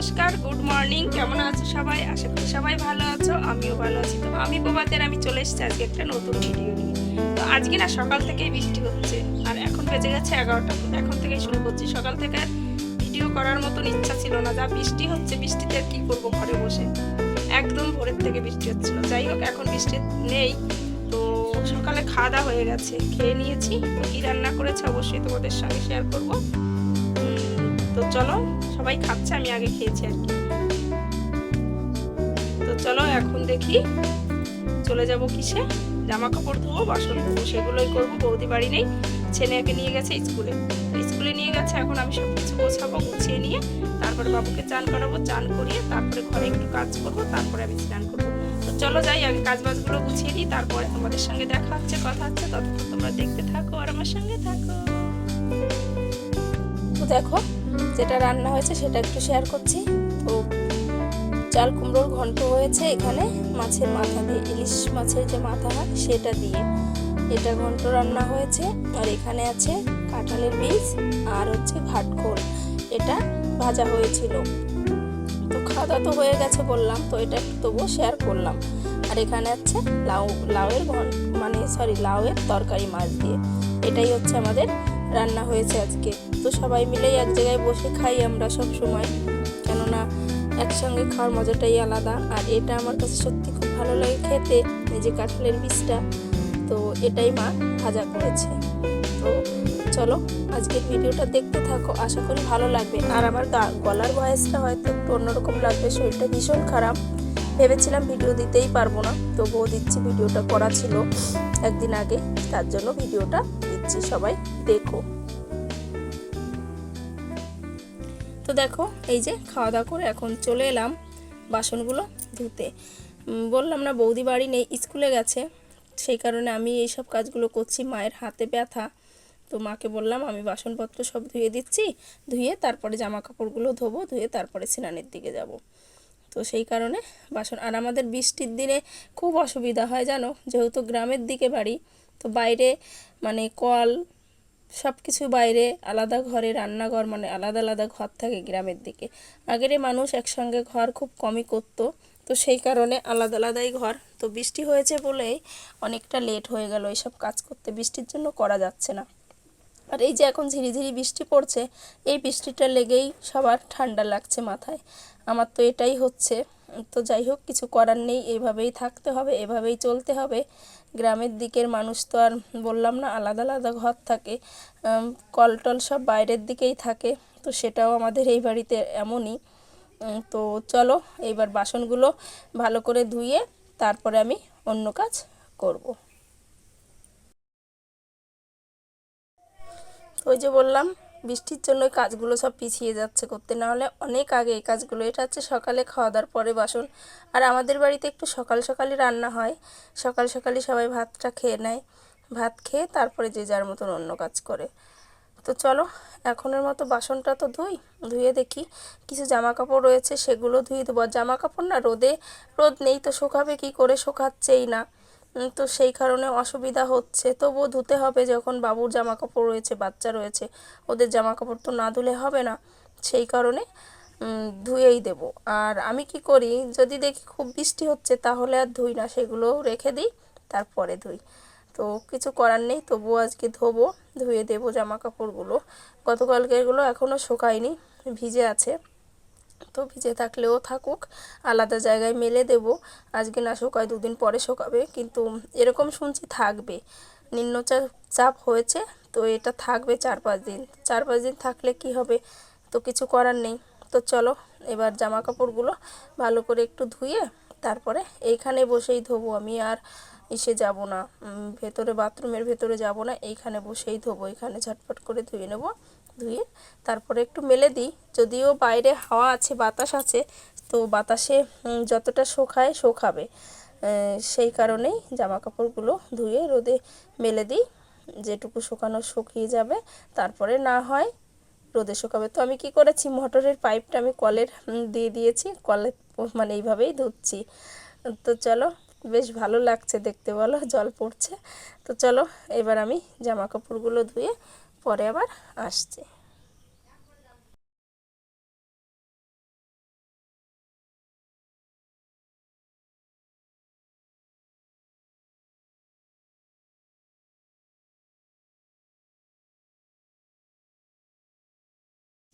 নমস্কার, good morning. কেমন আছো সবাই? আশা করি সবাই ভালো আছো, আমিও ভালো আছি। তো আমি প্রভাতের আমি চলে এসেছি আজকে একটা নতুন ভিডিও নিয়ে। তো আজকে না সকাল থেকেই বৃষ্টি হচ্ছে, আর এখন বেজে গেছে এগারোটা। এখন থেকেই শুরু করছি। সকাল থেকে ভিডিও করার মতন ইচ্ছা ছিল না। যা বৃষ্টি হচ্ছে, বৃষ্টিতে আর কি করব ঘরে বসে? একদম ভোরের থেকে বৃষ্টি হচ্ছিল। যাই হোক, এখন বৃষ্টি নেই। তো সকালে খাওয়া দাওয়া হয়ে গেছে। খেয়ে নিয়েছি। কি রান্না করেছে অবশ্যই তোমাদের সঙ্গে শেয়ার করব। তো চলো, সবাই খাচ্ছে, আমি আগে খেয়েছি আর কি। তো চলো, এখন দেখি চলে যাব কিসে? জামা কাপড় ধোবো, বাসন ধোবো, সেগুলোই করব, বৌদি বাড়ি নেই ছেলেকে নিয়ে গেছে স্কুলে। স্কুলে নিয়ে গেছে, এখন আমি সব কিছু গোছাবো, গুছিয়ে নিয়ে তারপরে বাবুকে চান করাবো, চান করিয়ে তারপরে ঘরে একটু কাজ করব, তারপরে আমি স্নান করব। তো চলো যাই, আগে কাজ বাজগুলো গুছিয়ে নিই, তারপরে তোমাদের সঙ্গে দেখা হচ্ছে, কথা হচ্ছে, ততক্ষণ তোমরা দেখতে থাকো আর আমার সঙ্গে থাকো। তো দেখো যেটা রান্না হয়েছে সেটা একটু শেয়ার করছি। তো চাল কুমড়োর ঘন্ট হয়েছে এখানে। মাছের মাথা দিয়ে, ইলিশ মাছের যে মাথা হয় সেটা দিয়ে। এটা ঘন্ট রান্না হয়েছে। আর এখানে আছে কাঁঠালের বীজ আর হচ্ছে ঘাটখোল এটা ভাজা হয়েছিল। তো খাওয়া তো হয়ে গেছে বললাম, তো এটা তবুও শেয়ার করলাম। আর এখানে আছে লাউ, লাউয়ের মানে সরি লাউয়ের তরকারি মাছ দিয়ে। এটাই হচ্ছে আমাদের রান্না হয়েছে আজকে। তো সবাই মিলেই এক জায়গায় বসে খাই আমরা সব সময়। কেননা একসঙ্গে খাওয়ার মজাটাই আলাদা। আর এটা আমার কাছে সত্যি খুব ভালো লাগে খেতে যে কাঁঠালের বীজটা। তো এটাই মা ভাজা করেছে। তো চলো, আজকের ভিডিওটা দেখতে থাকো। আশা করি ভালো লাগবে। আর আমার গলার ভয়েসটা হয়তো একটু অন্যরকম লাগবে, শরীরটা ভীষণ খারাপ। ভেবেছিলাম ভিডিও দিতেই পারব না, তবুও দিচ্ছি, ভিডিওটা করা ছিল একদিন আগে। তার জন্য ভিডিওটা দিচ্ছি, সবাই দেখো। তো দেখো, এই যে খাওয়া দাওয়া করে এখন চলে এলাম বাসনগুলো ধুতে। বললাম না, বৌদি বাড়ি নেই, স্কুলে গেছে। সেই কারণে আমি এই সব কাজগুলো করছি, মায়ের হাতে ব্যথা। তো মাকে বললাম, আমি বাসনপত্র সব ধুয়ে দিচ্ছি, ধুয়ে তারপরে জামা কাপড়গুলো ধোবো, ধুয়ে তারপরে স্নানের দিকে যাব। তো সেই কারণে বাসন, আর আমাদের বৃষ্টির দিনে খুব অসুবিধা হয়, জানো? যেহেতু গ্রামের দিকে বাড়ি তো বাইরে মানে কল সব কিছু বাইরে, আলাদা ঘরে, রান্নাঘর মানে আলাদা আলাদা ঘর থাকে গ্রামের দিকে। আগের মানুষ একসঙ্গে ঘর খুব কমই করতো, তো সেই কারণে আলাদা আলাদাই ঘর। তো বৃষ্টি হয়েছে বলেই অনেকটা লেট হয়ে গেল এইসব কাজ করতে। বৃষ্টির জন্য করা যাচ্ছে না। আর এই যে এখন ঝিরিঝিরি বৃষ্টি পড়ছে, এই বৃষ্টিটা লেগেই সবার ঠান্ডা লাগছে মাথায়। আমার তো এটাই হচ্ছে। তো যাই হোক কিছু করার নেই এভাবেই থাকতে হবে এভাবেই চলতে হবে। গ্রামের দিকের মানুষ তো আর বললাম না আলাদা আলাদা ঘর থাকে উম, কল টল সব বাইরের দিকেই থাকে তো সেটাও আমাদের এই বাড়িতে এমনই। তো চলো এইবার বাসনগুলো ভালো করে ধুয়ে তারপরে আমি অন্য কাজ করব। ওই যে বললাম বৃষ্টির জন্য কাজগুলো সব পিছিয়ে যাচ্ছে করতে। না হলে অনেক আগে এই কাজগুলো, এটা হচ্ছে সকালে খাওয়া দাওয়ার পরে বাসন। আর আমাদের বাড়িতে একটু সকাল সকালই রান্না হয়। সকাল সকালই সবাই ভাতটা খেয়ে নেয়। ভাত খেয়ে তারপরে যে যার মতন অন্য কাজ করে। তো চলো, এখনের মতো বাসনটা তো ধুই, ধুয়ে দেখি। কিছু জামা কাপড় রয়েছে, সেগুলো ধুয়ে দেবো। জামা কাপড় না রোদে, রোদ নেই তো শুকাবে কি করে? শোকাচ্ছেই না। তো সেই কারণে অসুবিধা হচ্ছে। তবুও ধুতে হবে যখন বাবুর জামা কাপড় রয়েছে, বাচ্চা রয়েছে, ওদের জামা কাপড় তো না ধুলে হবে না। সেই কারণে ধুয়েই দেবো। আর আমি কি করি, যদি দেখি খুব বৃষ্টি হচ্ছে তাহলে আর ধুই না, সেগুলো রেখে দিই, তারপরে ধুই। তো কিছু করার নেই, তবুও আজকে ধোবো, ধুয়ে দেবো জামা কাপড়গুলো গতকালকেরগুলো এখনও শুকায়নি, ভিজে আছে। তো ভিজে থাকলেও থাকুক, আলাদা জায়গায় মেলে দেব। আজকে না শোকায়, দুদিন পরে শোকাবে, কিন্তু এরকম শুনছি থাকবে। নিম্নচাপ চাপ হয়েছে, তো এটা থাকবে চার পাঁচ দিন। চার পাঁচ দিন থাকলে কি হবে? তো কিছু করার নেই। তো চলো, এবার জামা কাপড়গুলো ভালো করে একটু ধুয়ে তারপরে এইখানে বসেই ধোবো আমি আর এসে যাব না। ভেতরে বাথরুমের ভেতরে যাব না, এইখানে বসেই ধোবো। এখানে ঝটপট করে ধুয়ে নেব। ধুয়ে তারপরে একটু মেলে দিই। যদিও বাইরে হাওয়া আছে, বাতাস আছে, তো বাতাসে যতটা শোকায় শোকাবে। সেই কারণেই জামা কাপড়গুলো ধুয়ে রোদে মেলে দিই। যেটুকু শুকানো শুকিয়ে যাবে, তারপরে না হয় রোদে শুকাবে। তো আমি কি করেছি, মোটরের পাইপটা আমি কলের দিয়ে দিয়েছি, কলে মানে এইভাবেই ধুচ্ছি। তো চলো, বেশ ভালো লাগছে দেখতে বলো, জল পড়ছে। তো চলো, এবার আমি জামা কাপড়গুলো ধুয়ে পরে আবার আসছে।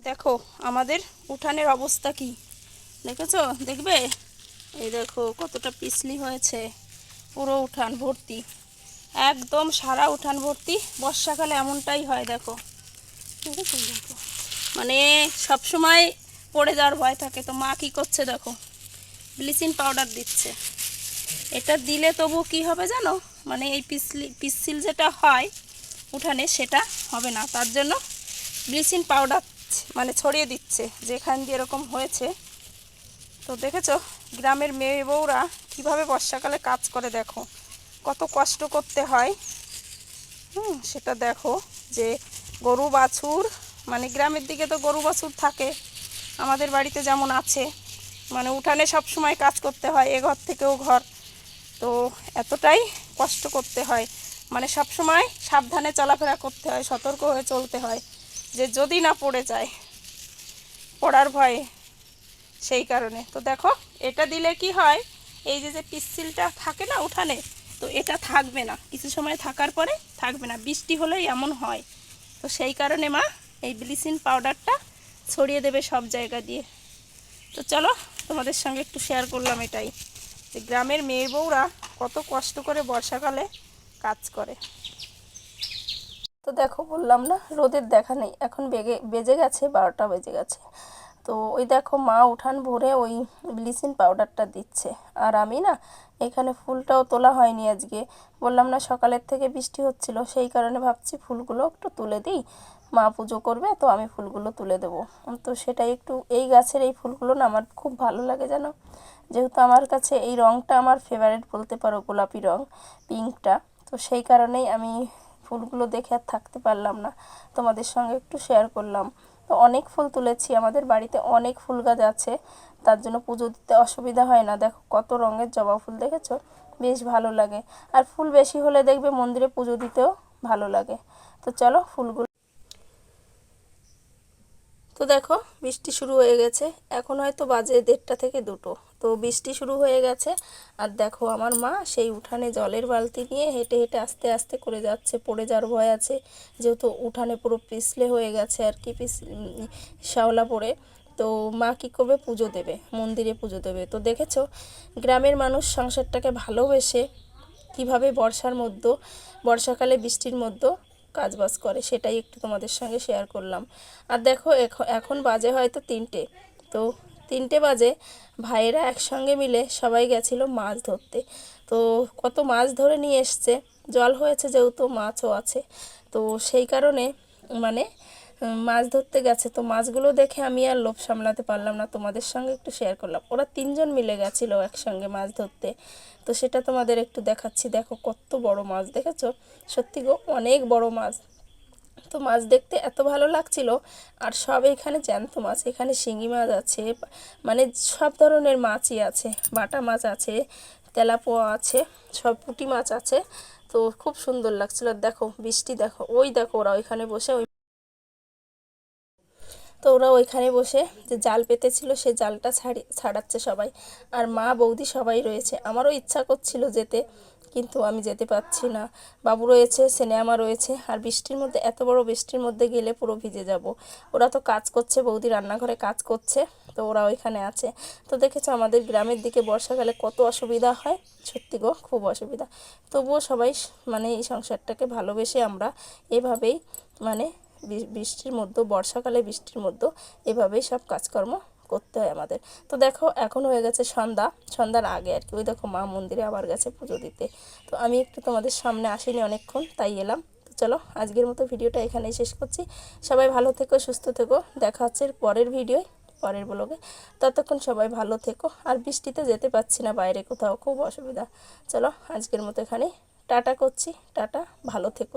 দেখো, আমাদের উঠানের অবস্থা কি? দেখেছ? দেখবে? এই দেখো, কতটা পিছলি হয়েছে। পুরো উঠান ভর্তি। একদম সারা উঠান ভর্তি। বর্ষাকালে এমনটাই হয়, দেখো। দেখেছ দেখো মানে সব সময় পড়ে যাওয়ার ভয় থাকে। তো মা কি করছে, দেখো। ব্লিচিং পাউডার দিচ্ছে। এটা দিলে তবু কি হবে জানো? মানে এই পিসলি পিচ্ছিল যেটা হয় উঠানে, সেটা হবে না। তার জন্য ব্লিচিং পাউডার মানে ছড়িয়ে দিচ্ছে, যেখান দিয়ে এরকম হয়েছে। তো দেখেছ, গ্রামের মেয়ে বউরা কীভাবে বর্ষাকালে কাজ করে, দেখো। কত কষ্ট করতে হয়। হুম, সেটা দেখো যে গরু বাছুর মানে গ্রামের দিকে তো গরু বাছুর থাকে। আমাদের বাড়িতে যেমন আছে মানে উঠানে সব সময় কাজ করতে হয়, এ ঘর থেকেও ঘর। তো এতটাই কষ্ট করতে হয়। মানে সব সময় সাবধানে চলাফেরা করতে হয়, সতর্ক হয়ে চলতে হয়, যে যদি না পড়ে যায়, পড়ার ভয়ে। সেই কারণে। তো দেখো, এটা দিলে কি হয়? এই যে যে পিচ্ছিলটা থাকে না উঠানে তো এটা থাকবে না। কিছু সময় থাকার পরে থাকবে না। বৃষ্টি হলেই এমন হয়। তো সেই কারণে মা, এই ব্লিচিং পাউডারটা ছড়িয়ে দেবে সব জায়গা দিয়ে। তো চলো, তোমাদের সঙ্গে একটু শেয়ার করলাম এটাই। যে গ্রামের মেয়ে বউরা কত কষ্ট করে বর্ষাকালে কাজ করে। তো দেখো, বললাম না, রোদের দেখা নেই। এখন বেগে, বেজে গেছে, বারোটা বেজে গেছে। তো ওই দেখো মা উঠান ভরে ওই ব্লিচিং পাউডারটা দিচ্ছে। আর আমি না এখানে ফুলটাও তোলা হয়নি আজকে। বললাম না সকালের থেকে বৃষ্টি হচ্ছিল, সেই কারণে ভাবছি ফুলগুলো একটু তুলে দিই। মা পুজো করবে তো আমি ফুলগুলো তুলে দেবো। তো সেটাই একটু এই গাছের এই ফুলগুলো না আমার খুব ভালো লাগে জানো? যেহেতু আমার কাছে এই রঙটা আমার ফেভারিট বলতে পারো, গোলাপি রঙ পিঙ্কটা। তো সেই কারণেই আমি ফুলগুলো দেখে আর থাকতে পারলাম না। তোমাদের সঙ্গে একটু শেয়ার করলাম। তো অনেক ফুল তুলেছি, আমাদের বাড়িতে অনেক ফুল গাছ আছে, তার জন্য পুজো দিতে অসুবিধা হয় না। দেখো কত রঙের জবা ফুল দেখেছ? বেশ ভালো লাগে। আর ফুল বেশি হলে দেখবে মন্দিরে পুজো দিতেও ভালো লাগে। তো চলো ফুলগুলো তো দেখো, বৃষ্টি শুরু হয়ে গেছে। এখন হয়তো বাজে দেড়টা থেকে দুটো। তো বৃষ্টি শুরু হয়ে গেছে। আর দেখো আমার মা সেই উঠানে জলের বালতি নিয়ে হেঁটে হেঁটে আস্তে আস্তে করে যাচ্ছে, পড়ে যাওয়ার ভয় আছে। যেহেতু উঠানে পুরো পিছলে হয়ে গেছে আর কি পিস শ্যাওলা পড়ে। তো মা কী করবে? পুজো দেবে, মন্দিরে পুজো দেবে। তো দেখেছ, গ্রামের মানুষ সংসারটাকে ভালোবেসে কীভাবে বর্ষার মধ্যে, বর্ষাকালে বৃষ্টির মধ্যে কাজবাজ করে, সেটাই একটু তোমাদের সঙ্গে শেয়ার করলাম। আর দেখো এখন বাজে হয়তো তিনটে। তো তিনটে বাজে, ভাইয়েরা একসঙ্গে মিলে সবাই গেছিল মাছ ধরতে। তো কত মাছ ধরে নিয়ে এসছে, জল হয়েছে যেহেতু মাছও আছে। তো সেই কারণে মানে মাছ ধরতে গেছে। তো মাছগুলো দেখে আমি আর লোভ সামলাতে পারলাম না, তোমাদের সঙ্গে একটু শেয়ার করলাম। ওরা তিনজন মিলে গেছিল একসঙ্গে মাছ ধরতে। তো সেটা তোমাদের একটু দেখাচ্ছি। দেখো কত বড় মাছ, দেখেছ? সত্যি গো, অনেক বড় মাছ। তো মাছ দেখতে এত ভালো লাগছিল। আর সব এখানে জ্যান্ত মাছ, এখানে শিঙি মাছ আছে মানে সব ধরনের মাছই আছে, বাটা মাছ আছে, তেলাপোয়া আছে, সব পুঁটি মাছ আছে। তো খুব সুন্দর লাগছিল। দেখো, বৃষ্টি দেখো, ওই দেখো ওরা ওইখানে বসে ওই তো ওরা ওইখানে বসে যে জাল পেতেছিল, সে জালটা ছাড়ি, ছাড়াচ্ছে সবাই। আর মা বৌদি সবাই রয়েছে। আমারও ইচ্ছা করছিল যেতে। কিন্তু আমি যেতে পারছি না। বাবু রয়েছে, সিনেমা রয়েছে, আর বৃষ্টির মধ্যে, এত বড় বৃষ্টির মধ্যে গেলে পুরো ভিজে যাব। ওরা তো কাজ করছে, বৌদি রান্নাঘরে কাজ করছে, তো ওরা ওইখানে আছে। তো দেখেছ আমাদের গ্রামের দিকে বর্ষাকালে কত অসুবিধা হয়? সত্যি গো, খুব অসুবিধা। তবুও সবাই মানে এই সংসারটাকে ভালোবেসে আমরা এভাবেই মানে বৃষ্টির মধ্যে, বর্ষাকালে বৃষ্টির মধ্যে এভাবেই সব কাজকর্ম করতে হয় আমাদের। তো দেখো এখন হয়ে গেছে সন্ধ্যা। সন্ধ্যার আগে আর কি। ওই দেখো মা মন্দিরে আবার গেছে পুজো দিতে। তো আমি একটু তোমাদের সামনে আসিনি অনেকক্ষণ, তাই এলাম। তো চলো, আজকের মতো ভিডিওটা এখানেই শেষ করছি। সবাই ভালো থেকো, সুস্থ থেকো। দেখা হচ্ছে পরের ভিডিও পরের ব্লগে ততক্ষণ সবাই ভালো থেকো। আর বৃষ্টিতে যেতে পারছি না বাইরে কোথাও, খুব অসুবিধা। চলো, আজকের মতো এখানে টাটা করছি। টাটা, ভালো থেকো।